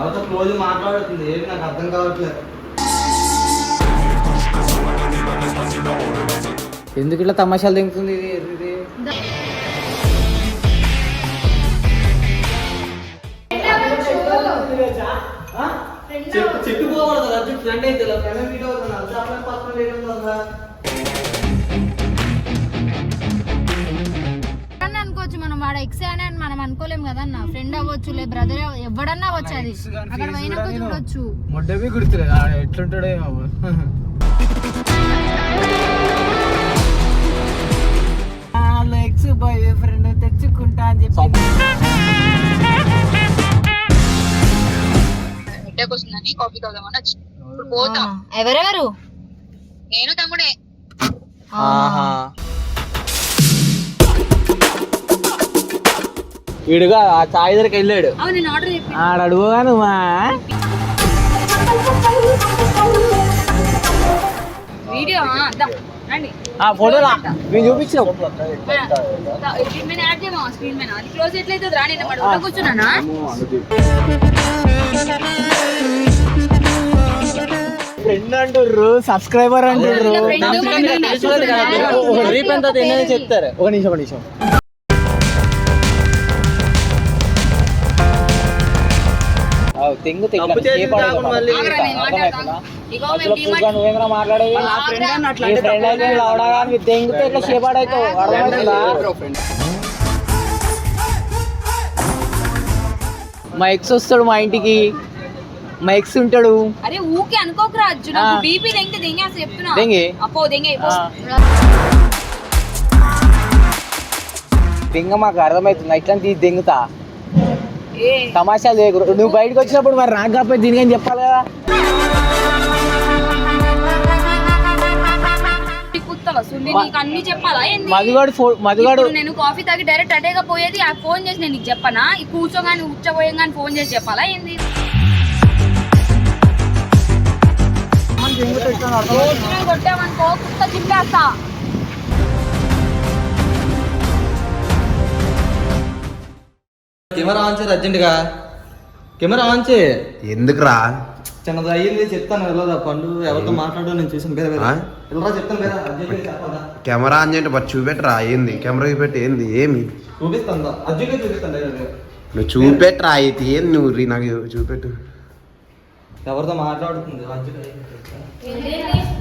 ఎవరితో క్లోజ్ మాట్లాడుతుంది ఏంటి నాకు అర్థం కావట్లేదు ఎందుకు ఇట్లా తమాషాలు దింగుతుంది ఇది చెప్పుకోకూడదు అర్జున్ ఫ్రెండ్ అయితే ఫ్రెండ్ మీట్ అవుతుంది అర్థం పక్కన వాడు ఎక్స్ అని మనం అనుకోలేం కదా అన్న. ఫ్రెండ్ అవ్వచ్చు లే బ్రదర్ ఎవడన్నా అవ్వచ్చు అది. అక్కడ పోయినాక చూడొచ్చు. మొడ్డవి గుర్తులేదు ఎట్లుంటాడో ఎక్స్ బాయ్ ఫ్రెండ్ తెచ్చుకుంటా అని చెప్పి. వస్తుందని కాఫీ తాగుదామని వచ్చి. ఇప్పుడు పోతాం. ఎవరెవరు? నేను తమ్ముడే. ఆహా. వీడుగా ఆ చాయ్ దగ్గరికి వెళ్ళాడు. ఆడ అడుగుగాను మా. వీడియో ఆ ఫోటోలా మేము చూపించాం స్క్రీన్ మీద యాడ్ చేయమా స్క్రీన్ మీద? అది క్లోజ్ ఎట్లయితే రా నేను మాట కూర్చున్నానా? ఫ్రెండ్ అంటుర్రు సబ్స్క్రైబర్ అంటుర్రు. చెప్తారు. ఒక నిమిషం ఒక నిమిషం. డిమార్ట్ నువ్వేంద్ర మాట్లాడేది? ఫ్రెండ్ అయితే లవడా కానీ తెంగితే ఇట్లా చేపాడైతావు అర్థమవుతుందా మా ఎక్స్ వస్తాడు మా ఇంటికి. మా ఎక్స్ ఉంటాడు. అరే ఊకే అనుకోకరా అర్జున్. బీపీ దెంగితే దెంగే అసలు చెప్తున్నా. దెంగే? అప్పో దెంగే పో. దెంగ మాకు అర్థమవుతుంది ఇట్లా దెంగుతా? తమాషా చేయకు. నువ్వు బయటకు వచ్చినప్పుడు మరి నాకు కాకపోతే దీనికని చెప్పాలి కదా. మధుగాడు మధుగాడు నేను కాఫీ తాగి డైరెక్ట్ అటేగా పోయేది ఆ ఫోన్ చేసి నేను నీకు చెప్పనా? ఈ కూర్చోగాని ఉచ్చబోయంగాని ఫోన్ చేసి చెప్పాలా? ఏంది? కొట్టామనుకో కుత్త చింపేస్తా. కెమెరా ఆన్ చేయరు అర్జెంటుగా. కెమెరా ఆన్ చేయి. ఎందుకురా? చిన్నది అయ్యింది చెప్తాను వెళ్ళదా? పండు ఎవరితో మాట్లాడో నేను చూసాను వేరే వేరే ఆ? వెళ్ళరా చెప్తాను వేరే అర్జెంట్గా చెప్పదా కెమెరా ఆన్ చేయండి బట్ చూపెట్టరా ఏంది? కెమెరా చూపెట్టి ఏంది? ఏమి? చూపిస్తాను అర్జెంట్గా చూపిస్తాను డైరెక్ట్గా. నువ్వు చూపెట్టరా అయితే ఏంది నువ్వు? రీ- నాకు చూపెట్టు. ఎవరితో మాట్లాడుతుంది?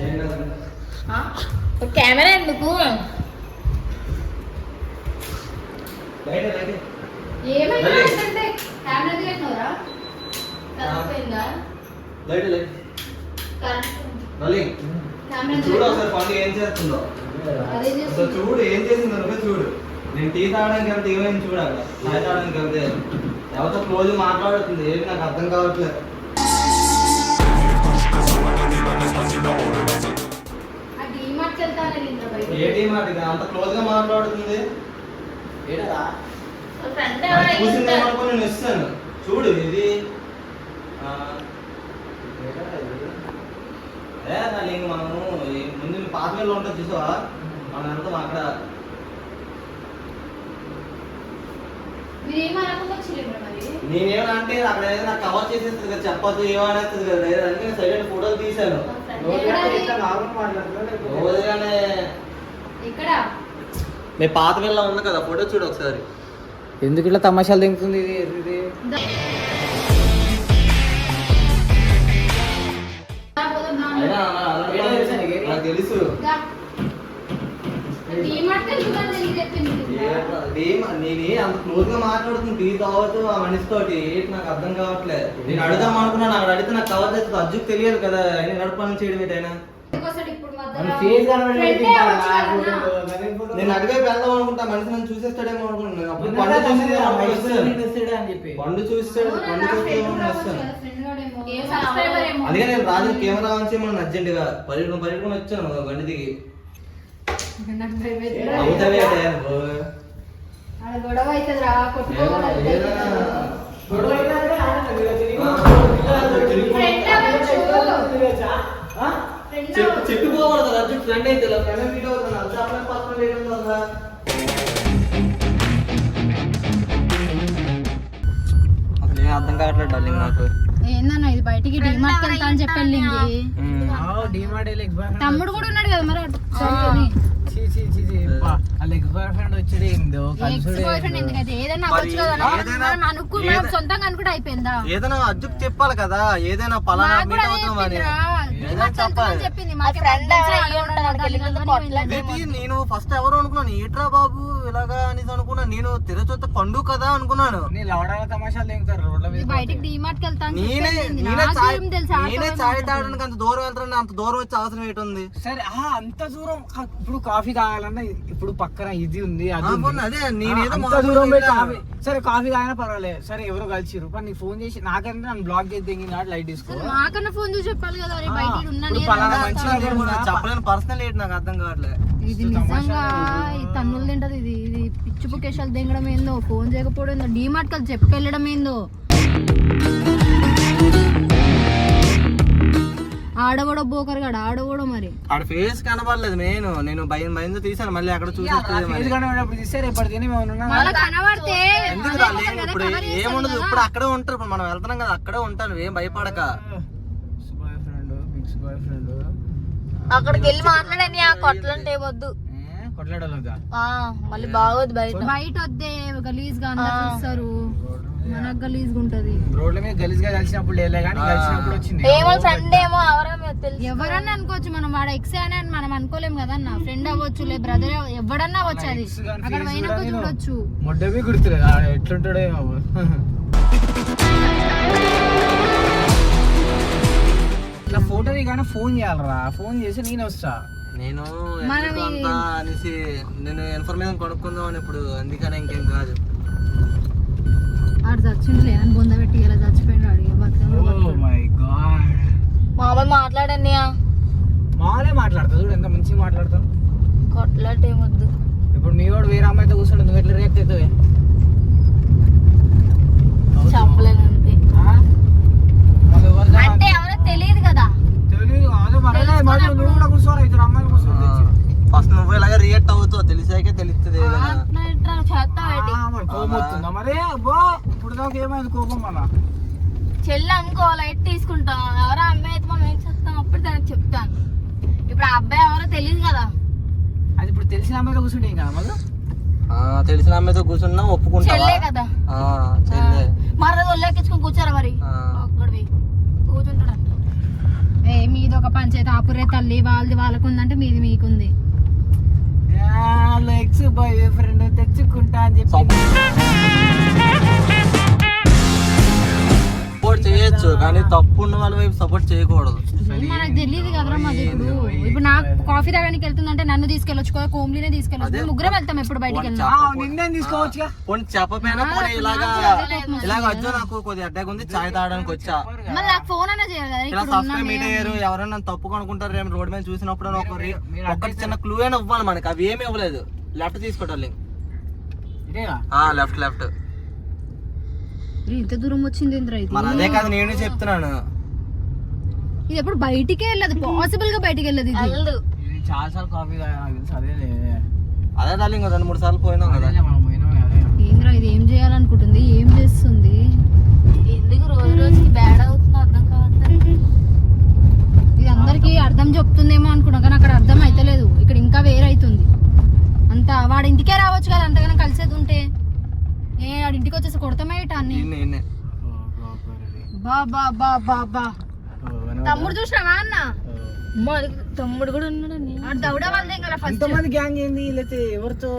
ఏం కాదు. కెమెరా ఎందుకు? బయట బయట. చూడు ఒకసారి పండు ఏం చేస్తుందో. చూడు ఏం చేసిందో నువ్వే చూడు. నేను టీ తాగడానికి వెళ్తే ఏమైంది చూడాలి చాయ్ తాగడానికి వెళ్తే ఎవరితో క్లోజ్ మాట్లాడుతుంది? ఏంటి నాకు అర్థం కావట్లేదు. ఏ టీం అది అంత క్లోజ్గా మాట్లాడుతుంది. ఫ్రెండ్ నాకు చూసింది ఏమనుకో నేను ఇస్తాను. చూడు ఇది దాని ఇంక మనము ముందు పాత వేళ్ళు ఉంటుంది చూసావా? మనం వెళ్తాం అక్కడ. నేనేమన్నా అంటే అక్కడ ఏదైనా నాకు కవర్ చేసేస్తుంది కదా చెప్పొద్దు ఏమనేస్తుంది కదా లేదా అని నేను సైలెంట్ ఫోటోలు తీశాను. రోజుగానే ఇక్కడ మీ పాత వేళ్ళ ఉంది కదా ఫోటో చూడు ఒకసారి. ఎందుకు ఇట్లా తమాషాలు దింగుతుంది ఇది? ఇది? తెలుసు నేనే అంత క్లోజ్గా మాట్లాడుతుంది టీ ఆ మనిషి తోటి ఏంటి నాకు అర్థం కావట్లేదు. నేను అడుగుదాం అనుకున్నాను అక్కడ అడిగితే నాకు కవర్ చేస్తుంది అజ్జుకు తెలియదు కదా ఆయన నడపాలని చేయడం ఏంటైనా నేను అటువైపు వెళ్దాం అనుకుంటా మనిషి నన్ను చూసేస్తాడేమో అనుకున్నాను అప్పుడు నిన్న పండు చూసి అని చెప్పి. చూస్తాడు. అందుకే నేను రాజు కెమెరా ఆన్ చేయమని అర్జెంట్గా పరిగణ పరిగణ వచ్చాను బండి దిగి. అవుతావే గొడవ అవుతుంది రా కొట్టుకోవాలి. చెప్పు అవ్వచ్చు. చెప్పుకోకూడదు అర్జున్ ఫ్రెండ్ అయితే ఫ్రెండ్ మీట్ అవుతుంది అంత అప్పుడే పక్కన వేయడం కదా అసలు ఏం అర్థం కావట్లేదు డార్లింగ్ నాకు. ఏందన్నా ఇది బయటికి డిమార్ట్ వెళ్తా అని చెప్పి వెళ్ళింది తమ్ముడు కూడా ఉన్నాడు కదా మరి ఏదైనా కదా అజ్జుకు చెప్పాలి కదా ఏదైనా పలానా మీట్ అవుతాం అని. చెప్పిందిరా. ఏదైనా డిమార్ట్ చెప్పాలి వెళ్తామని నేను ఫస్ట్ ఎవరు అనుకున్నాను? ఏట్రా బాబు? ఇలాగా అనేసి అనుకున్నా. నేను తిరచొత్త పండు కదా అనుకున్నాను. నేనే. నేనే చాయ్ నేనే. తాగడానికి అంత దూరం వెళ్తాను అంత దూరం వచ్చే అవసరం ఏంటి ఉంది సరే ఆహా, అంత దూరం ఇప్పుడు కాఫీ తాగాలన్నా ఇప్పుడు పక్కన ఇది ఉంది అది నేనేదో మామూలుగా దూరం సరే కాఫీ తాగినా పర్వాలేదు. సరే ఎవరో కలిసిరు కానీ నీకు ఫోన్ చేసి నాకంటే నన్ను బ్లాక్ చేసి దిగి నాట్ లైట్ తీసుకో. మాకన్నా ఫోన్ చూసి చెప్పాలి కదా బయట నేను చెప్పలేని పర్సనల్ ఏంటి నాకు అర్థం కావట్లేదు ఇది నిజంగా ఈ తన్నులు తింటది ఇది ఇది పిచ్చి పుకేషాలు దిగడం ఏందో ఫోన్ చేయకపోవడం ఏందో డిమార్ట్ కలిసి చెప్పి వెళ్ళడం ఏందో. ఆడవడో బోకర్ గడ ఆడవడో మరి. ఆడ ఫేస్ కనబడలేదు మెయిన్. నేను భయం భయంతో తీసాను మళ్ళీ అక్కడ చూసి కనబడితే ఇప్పుడు ఏముండదు. ఇప్పుడు అక్కడే ఉంటారు. ఇప్పుడు మనం వెళ్తున్నాం కదా అక్కడే ఉంటాను ఏం భయపడక. Boy friend mix boy friend అక్కడికి వెళ్ళి మాట్లాడని ఆ కొట్లంటే వద్దు మళ్ళీ బాగోదు బయట. బయట వద్దే గలీజ్గా అందరు చూస్తారు. మనకు గలీజ్గా ఉంటది. రోడ్ల మీద గలీజ్గా కలిసినప్పుడు లేలే కానీ కలిసినప్పుడు వచ్చింది. ఏమో సండే ఏమో ఎవరన్నా అనుకోవచ్చు మనం వాడు ఎక్స్ అని మనం అనుకోలేం కదా అన్న. ఫ్రెండ్ అవ్వచ్చు లే బ్రదర్ ఎవడన్నా గాని అక్కడ నేను- చూడొచ్చు. మొడ్డవి గుర్తులేదు. ఆడ ఎట్లుంటాడో ఏమో. కానీ ఫోన్ చేయాలరా? ఫోన్ చేసి నేను వస్తా. నేను ఎందుకు అంతా అనేసి నేను ఇన్ఫర్మేషన్ కొనుక్కుందాం అని ఇప్పుడు అందుకనే ఇంకేం కాదు. ఆడు చచ్చిండులే అని బొంద పెట్టి ఇలా చచ్చిపోయిండు అడిగి ఓ మై గాడ్ మామూలు మాట్లాడని మాలే మాట్లాడతా చూడు ఎంత మంచిగా మాట్లాడతాను కొట్లాటే వద్దు ఇప్పుడు మీ వాడు వేరే అమ్మాయితో కూర్చుంటే నువ్వు ఎట్లా రియాక్ట్ అవుతావే? దా- అంటే ఎవరో తెలియదు కదా తెలీదు అదే మరలే మరి నువ్వు కూడా కూర్చోరా ఇద్దరు అమ్మాయిలు కూర్చోరు తెచ్చి. ఫస్ట్ నువ్వు ఇలాగ రియాక్ట్ అవుతావు తెలిసాకే తెలుస్తుంది కోపం వస్తుందా? మరి అబ్బో ఇప్పుడు దాకా ఏమైంది కోపం మళ్ళా చెల్లి అనుకో లైట్ తీసుకుంటాం? ఎవరో అమ్మాయి అయితే మనం ఏం చేస్తాం? అప్పుడు దానికి చెప్తాను. ఇప్పుడు ఆ అబ్బాయి ఎవరో తెలియదు కదా. అది ఇప్పుడు తెలిసిన అమ్మాయితో కూర్చుంటే ఏం కదా మళ్ళీ? ఆ, తెలిసిన అమ్మాయితో కూర్చున్నా ఒప్పుకుంటావా? చెల్లే కదా. చెల్లే. మరి ఒళ్ళెక్కించుకొని కూర్చోరా మరి ఆ. అక్కడివి కూర్చుంటాడంట ఏ మీది ఒక పంచాయతీ ఆపురే తల్లి వాళ్ళది వాళ్ళకు ఉందంటే మీది మీకుంది. ఎక్స్ బాయ్ ఫ్రెండ్ తెచ్చుకుంటా అని చెప్పి సపోర్ట్ చేయొచ్చు కానీ తప్పు ఉన్న వాళ్ళ వైపు సపోర్ట్ చేయకూడదు. మనకు తెలియదు కదరా మాది ఇప్పుడు. ఇప్పుడు నాకు కాఫీ తాగడానికి వెళ్తుందంటే నన్ను తీసుకెళ్ళొచ్చు కోమ్లీనే తీసుకెళ్ళొచ్చు. ముగ్గురం వెళ్తాం ఎప్పుడు బయటికి వెళ్ళినా. నిన్నేం తీసుకోవచ్చుగా? పోనీ చెప్పపోయినా పోనీ ఇలాగా ఇలాగ వచ్చా నాకు కొద్దిగా అడ్డాగా ఉంది చాయ్ తాగడానికి వచ్చా. మళ్ళీ నాకు ఫోన్ అన్నా చేయాలి కదా ఇలా సబ్స్క్రైబ్ మీట్ అయ్యారు ఎవరైనా నన్ను తప్పు అనుకుంటారు రేపు రోడ్ మీద చూసినప్పుడు ఒక ఒక్కటి చిన్న క్లూ అయినా ఇవ్వాలి మనకి అవి ఏమి ఇవ్వలేదు. లెఫ్ట్ తీసుకోవటాలి ఇదేగా? ఆ లెఫ్ట్ లెఫ్ట్ ఇంత దూరం వచ్చింది మరి అదే కదా నేను చెప్తున్నాను. ఇది ఎప్పుడు బయటికే వెళ్ళదు పాసిబుల్గా బయటికి వెళ్ళదు ఇది. ఇది చాలా సార్లు కాఫీ అదేలే అదే డార్లింగ్ రెండు మూడు సార్లు పోయినాం కదా. అదే. ఏంద్రా ఇది ఏం చేయాలనుకుంటుంది ఏం చేస్తుంది? ఎందుకు రోజు రోజుకి బ్యాడ్ అవుతుంది అర్థం కావట్లేదు. ఇది అందరికి అర్థం చెప్తుందేమో అనుకున్నా కానీ అక్కడ అర్థం అయితలేదు. ఇక్కడ ఇంకా వేరైతుంది. అంత వాడు ఇంటికే రావచ్చు కదా అంతగానో కలిసేది ఉంటే. ఏ వాడి ఇంటికి వచ్చేసి కొడతామే ఇట అన్ని? ఈయన్నే, ఈయన్నే. బా బా బా బా బా. తమ్ముడు చూసినావా అన్న? తమ్ముడు కూడా ఉన్నాడని వాడు దౌడ వాళ్ళదే కదా ఫస్ట్ ఎంతమంది గ్యాంగ్ ఏంది? లేకపోతే ఎవరితో?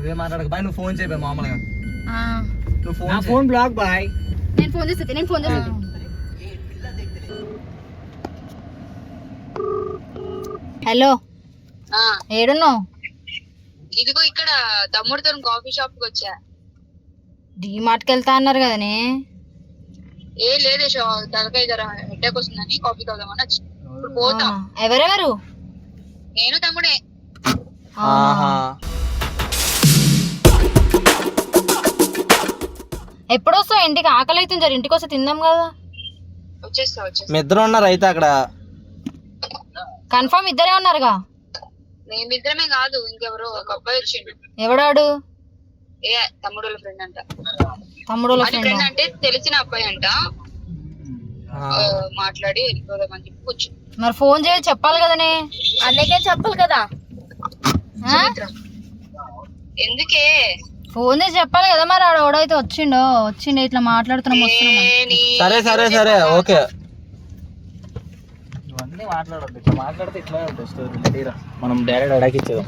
ఇదే మాట్లాడక. బాయ్ నువ్వు ఫోన్ చేయబోయే మామూలుగా. నువ్వు నా ఫోన్ ఫోన్ బ్లాక్ బాయ్. నేను ఫోన్ చేస్తే నేను ఫోన్ చేస్తే. హలో. ఏడున్నావు? ఇదిగో ఇక్కడ తమ్ముడితో కాఫీ షాప్కి వచ్చా. డీమార్ట్కి వెళ్తా అన్నారు కదనే ఏ లేదే షో తలకాయ జర హెడ్ఏక్ వస్తుందని కాఫీ తాగుదామని వచ్చి. ఇప్పుడు పోతాం. ఎవరెవరు? నేను తమ్ముడే. ఆహా. ఎప్పుడు వస్తావు ఇంటికి ఆకలి అవుతుంది జర. ఇంటికి వస్తే తిందాం కదా. వచ్చేస్తా వచ్చేస్తా. మీ ఇద్దరు ఉన్నారు అయితే అక్కడ. కన్ఫర్మ్ ఇద్దరే ఉన్నారుగా. మేమిద్దరమే కాదు ఇంకెవరో ఒక అబ్బాయి వచ్చిండు. ఎవడాడు? ఏ తమ్ముడు వాళ్ళ ఫ్రెండ్ అంట తమ్ముడు ఫ్రెండ్ అంటే తెలిసిన అబ్బాయి అంట. ఆ, మాట్లాడి వెళ్ళిపోదామని చెప్పి కూర్చు మరి ఫోన్ చేసి చెప్పాలి కదనే. అన్నకే చెప్పాలి కదా? ఎందుకే? ఫోన్ చేసి చెప్పాలి కదా మరి ఆడ ఎవడైతే వచ్చిండో వచ్చిండే ఇట్లా మాట్లాడుతున్నాం సరే సరే సరే ఓకే. ఇవన్నీ మాట్లాడద్దు ఇట్లా మాట్లాడితే ఇట్లా ఉంటుంది స్టోరీ తీరా. మనం డైరెక్ట్ అడాకి ఇచ్చేదాం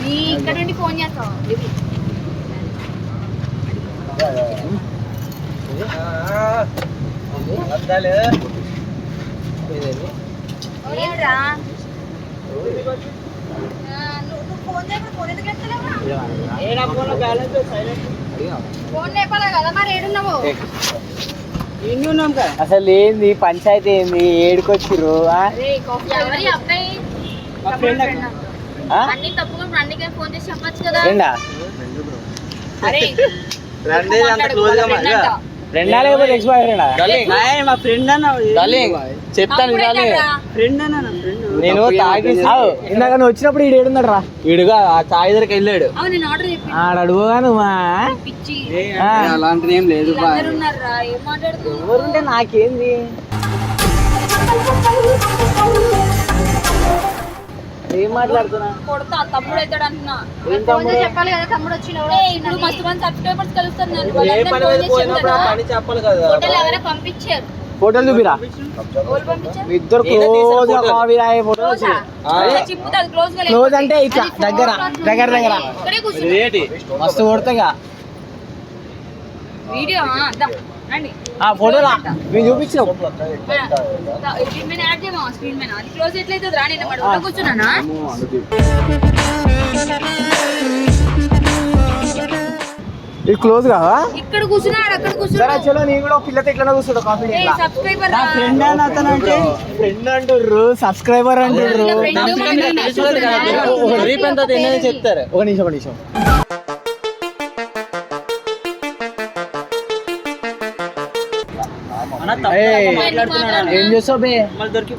నీ ఇక్కడ నుండి ఫోన్ చేస్తావా? ఏంట్రా ఫోన్ లేపాలి కదా మరి ఏడున్నావు అసలు ఏంది పంచాయతీ ఏంది? ఏడుకొచ్చిర్రు ఆ? ఎవరి అబ్బాయి? ఆ? అన్ని తప్పుగా అన్నికే ఫోన్ చేసి చెప్పొచ్చు కదా. ఫ్రెండా? అరే రండి అంత క్లోజ్గా మరి ఫ్రెండా లేకపోతే ఎక్స్ బాయ్ ఫ్రెండా? మా ఫ్రెండ్ అన్న డార్లింగ్ చెప్తాను ఫ్రెండ్ అన్న నేను తాగి ఇందాక నువ్వు వచ్చినప్పుడు ఈడు ఏడున్నాడు రా వీడుగా ఆ చాయ్ దగ్గరికి వెళ్ళాడు. అవును నేను ఆర్డర్ చెప్పి ఆడ అడుగుగా నువ్వు పిచ్చి. ఆ. అలాంటిది ఏం లేదు ఎవరుంటే నాకేంది? ఏం మాట్లాడుతున్నా? కొడతా తమ్ముడు అవుతాడు అంటున్నా. చెప్పాలి కదా తమ్ముడు ఇప్పుడు మస్తు మంది సబ్స్క్రైబర్స్ కలుస్తారు పని? పని చెప్పాలి కదా. ఎవరైనా పంపించారు. ఫోటోలు చూపిరా? మీ ఇద్దరు క్లోజ్గా ఫోటోలు. కాపీ రాయే ఫోటోలు క్లోజా? అంటే ఇట్లా దగ్గర దగ్గర దగ్గర. మస్తు కొడతాగా వీడియో ఆ, ఫోటోలా? మేము అది క్లోజ్ ఎట్లయితే రా నేను మరి ఉల్టా కూర్చున్నానా? ఇది క్లోజ్ కావా? ఇక్కడ కూర్చున్నాడు అక్కడ సరే కూర్చున్నాడు చలో నేను కూడా పిల్లతో ఇట్లా కూర్చుంటా కాఫీ ఏ సబ్స్క్రైబర్ రా. ఫ్రెండ్ అన్న అతను అంటే ఫ్రెండ్ అంటుర్రు సబ్స్క్రైబర్ అంటుర్రు. చెప్తారు. ఒక నిమిషం ఒక నిమిషం. ఏం చేస్తావు బే? మళ్ళీ దొరికి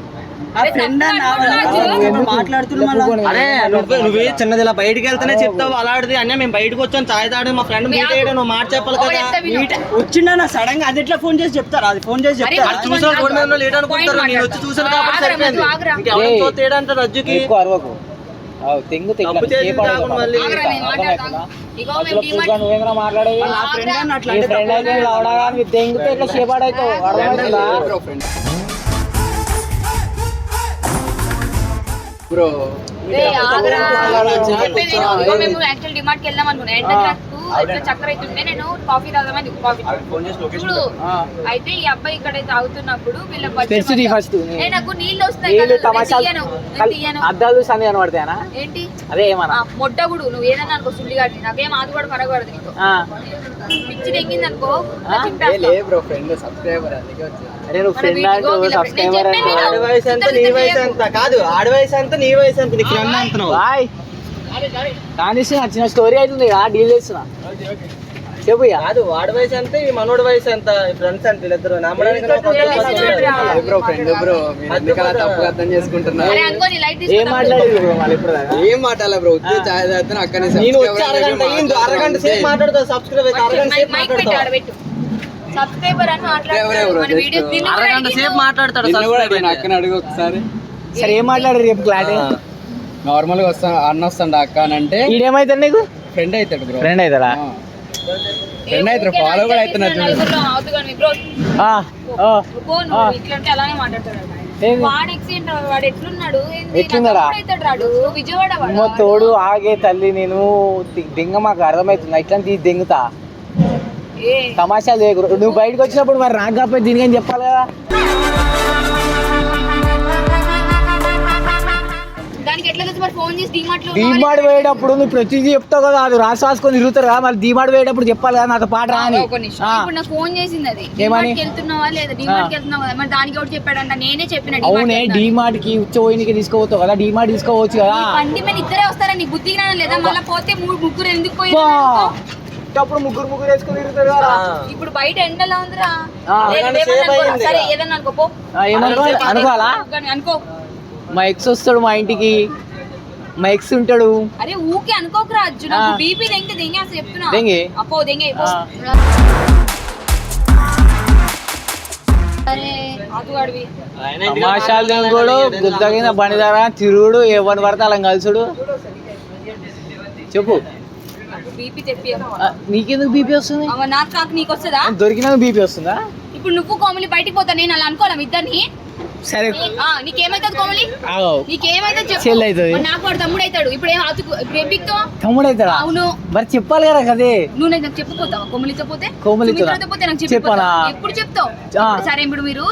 అరే నువ్వు నువ్వు చిన్నది ఇలా బయటికి వెళ్తేనే చెప్తావు అలాంటిది అన్న మేము బయటకు వచ్చాం చాయ్ తాడు మా ఫ్రెండ్ మీట్ అయ్యాడు నువ్వు మాట చెప్పాలి కదా. వచ్చిండన్న సడన్గా అది ఎట్లా ఫోన్ చేసి చెప్తారా? అది ఫోన్ చేసి చెప్తారా? చూసిన మీద లేట్ అనుకుంటారు నేను వచ్చి చూసాను కాబట్టి సరిపోయింది. చూస్తే ఏడంటారు రజ్జుకి? తెంగు మాట్లాడేది? ఫ్రెండ్ అయితే లవడా కానీ తెంగితే ఇట్లా అర్థమవుతుందా బ్రో మేము యాక్చువల్ డిమార్ట్కి వెళ్దాం అనుకున్నాం. ఎండ నాకు చక్కెర కాఫీ చూడు అయితే ఈ అబ్బాయి ఇక్కడ తాగుతున్నప్పుడు వీళ్ళ. ఏ నాకు నీళ్ళు వస్తాయి కదా, అద్దాలు సంది కనబడతాయనా? ఏంటి? అదే ఏమన్నా? ఆ, మొట్టగుడు నువ్వు ఏదన్నా అనుకో సుల్లిగాడి నాకేం ఆది కూడా పరగబడదు నీకు. ఆ, పిచ్చి తెంగింది అనుకో బ్రో ఫ్రెండ్ సబ్స్క్రైబర్ అందుకే అరే నువ్వు ఫ్రెండ్ అంటూ సబ్స్క్రైబర్ friend. నేను అంటూ ఆడి వయసు ఎంత నీ వయసు ఎంత? కాదు ఆడి వయసు ఎంత నీ వయసు ఎంత? నీ ఫ్రెండ్ అంటున్నావు. బాయ్ కానీ స్టోరీ అవుతుంది డీల్ చేస్తున్నా. చెప్పు. కాదు వాడి వయసు ఎంత ఈ మనోడి వయసు ఎంత? ఫ్రెండ్స్ అంటే వీళ్ళిద్దరు నమ్మడానికి? బ్రో ఫ్రెండ్ బ్రో మీరు ఎందుకలా తప్పుగా అర్థం ఏం తీసుకుంటా. మాట్లాడేది బ్రో మళ్ళీ ఇప్పుడు? దాకా? ఏం మాట్లాడాలి బ్రో? వచ్చి అక్కడనే నేను వచ్చి అరగంట దగ్గర అయ్యింది అరగంట సేపు సబ్స్క్రైబ్ అయితే అరగంట సబ్స్క్రైబర్ అని అరగంట. మాట్లాడతాడు. అక్కని అడుగు ఒకసారి. సరే ఏం మాట్లాడారు రేపు క్లారిటీ. నార్మల్గా వస్తా అన్న వస్తాడు అక్క అని అంటే ఈడేమైతాడు నీకు? ఫ్రెండ్ అవుతాడు బ్రో. ఫ్రెండ్ అవుతాడా ఊరికే ఫాలో కూడా అవుతున్నారు. అమ్మ తోడు ఆగే తల్లి నేను దింగ మాకు అర్థమవుతుంది. ఇట్లాంటి దింగుతా. ఏ? తమాషాలు చేయకు. నువ్వు బయటకు వచ్చినప్పుడు మరి నాకు కాకపోతే దీనికని చెప్పాలి కదా? డీమాడ్ పోయేటప్పుడు నువ్వు ప్రతిదీ చెప్తావు కదా అది రాసి రాసుకొని తిరుగుతారు కదా మరి డీమాడ్ పోయేటప్పుడు చెప్పాలి కదా నాతో పాట రాని నాకు ఫోన్ చేసింది అది. ఏమని? డిమార్ట్కి వెళ్తున్నావా లేదా డిమార్ట్కి వెళ్తున్నావా మరి దానికి ఒకటి చెప్పాడంట? నేనే చెప్పిన అవునే. డీమార్ట్కి ఉచ్చపోయినకి తీసుకోవచ్చు కదా డీమార్ట్ తీసుకోవచ్చు కదా. బండి మీద ఇద్దరే వస్తారా? నీకు బుద్ధి జ్ఞానం లేదా? మళ్ళీ పోతే మూడు ముగ్గురు ఎందుకు పోయి. ఉట్టప్పుడు ముగ్గురు ముగ్గురు వేసుకుని తిరుగుతారు కదా. ఇప్పుడు బయట ఎండలా ఉందిరా? సరే. ఏదన్నా అనుకో పో. ఆ, ఏమనుకో అనుకోవాలా? అనుకో. మా ఎక్స్ వస్తాడు మా ఇంటికి. మా ఎక్స్ ఉంటాడు. అరే ఊకే అనుకోకరా అర్జున్. నాకు. బీపీ దెంగే దెంగే అసలు చెప్తున్నా. దెంగే? అప్పో దెంగే తమాషాలు గుద్దగిన తిరుగుడు ఎవరిని పడితే అలా కలుసుడు. చెప్పు. బీపీ తెప్పి ఆ, నీకెందుకు బీపీ వస్తుంది? నాకు కాక నీకు వస్తుందా దొరికినాక బీపీ వస్తుందా? ఇప్పుడు నువ్వు కోమలి బయటికి పోతా నేను అలా అనుకోలేం ఇద్దరిని. సరే. ఆ, నీకేమైతుంది కోమలి? నీకేమైతుంది చెల్లి అవుతుంది. నాకు వాడు తమ్ముడు అవుతాడు ఇప్పుడు ఏం అతుకు ఇప్పుడు తమ్ముడు అవుతాడా అవును. మరి చెప్పాలి కదా కదే. నువ్వు నాకు చెప్పిపోతావా కోమలితో పోతే? కోమలితో పోతే నాకు? చెప్పిపోతావా? ఎప్పుడు చెప్తావు. సరే ఇప్పుడు మీరు.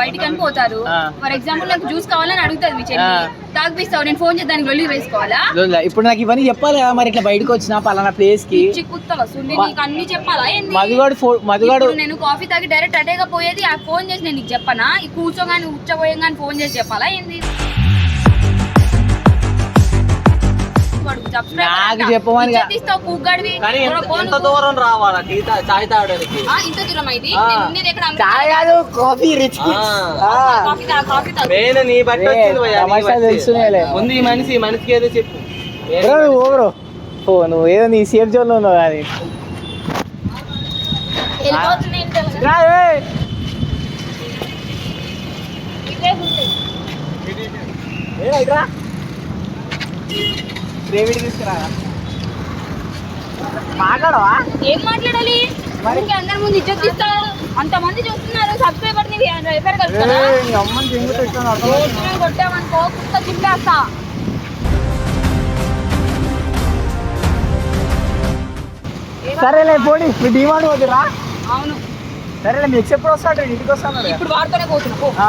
బయటికి అని పోతారు. ఫర్ ఎగ్జాంపుల్ నాకు జ్యూస్ కావాలని అడుగుతుంది మీ చెల్లి. తాగిపిస్తావు. నేను ఫోన్ చేసి దానికి వెళ్ళి వేసుకోవాలా? లొల్ల. ఇప్పుడు నాకు ఇవన్నీ చెప్పాలి మరి ఇట్లా బయటకు వచ్చిన పలానా ప్లేస్కి చిక్కుతావా సుల్లి నీకు అన్ని చెప్పాలా? మధుగాడు మధుగాడు నేను కాఫీ తాగి డైరెక్ట్ అటేగా పోయేది ఆ ఫోన్ చేసి నేను నీకు చెప్పనా? కూర్చోగాని ఉచ్చబోయంగాని ఫోన్ చేసి చెప్పాలా ఏంది? నాకు. చెప్పమని దూరం రావాలా? చాయ్ తాగడానికి. ఇంత దూరం? చాయ్ కాదు కాఫీ రిచ్ మెయిన్ నీ బట్టి వచ్చింది. ముందు ఈ మనిషి ఈ మనిషికి చెప్పు. బ్రో నువ్వు ఓ ఏదో నీ సేఫ్ జోన్లో ఉన్నావు కానీ వెళ్ళిపోతున్నాయి ఇంత. రా, ఏయ్. ఇదే ఉంది. తీసుకురా. మాట్లాడవా? ఏం మాట్లాడాలి? ఊరికే అందరి ముందు ఇజ్జత్ ఇస్తావు అంతమంది చూస్తున్నారు సబ్స్క్రైబర్ని రిపేర్ కొట్టామనుకో కుక్క చింపేస్తా. సరేలే పోనీ. మీ డిమాండ్ వద్దురా అవును. సరేలే మీ ఎక్స్ ఎప్పుడు వస్తాడు ఇంటికి వస్తాను ఇప్పుడు వాడుతూనే పోతున్నా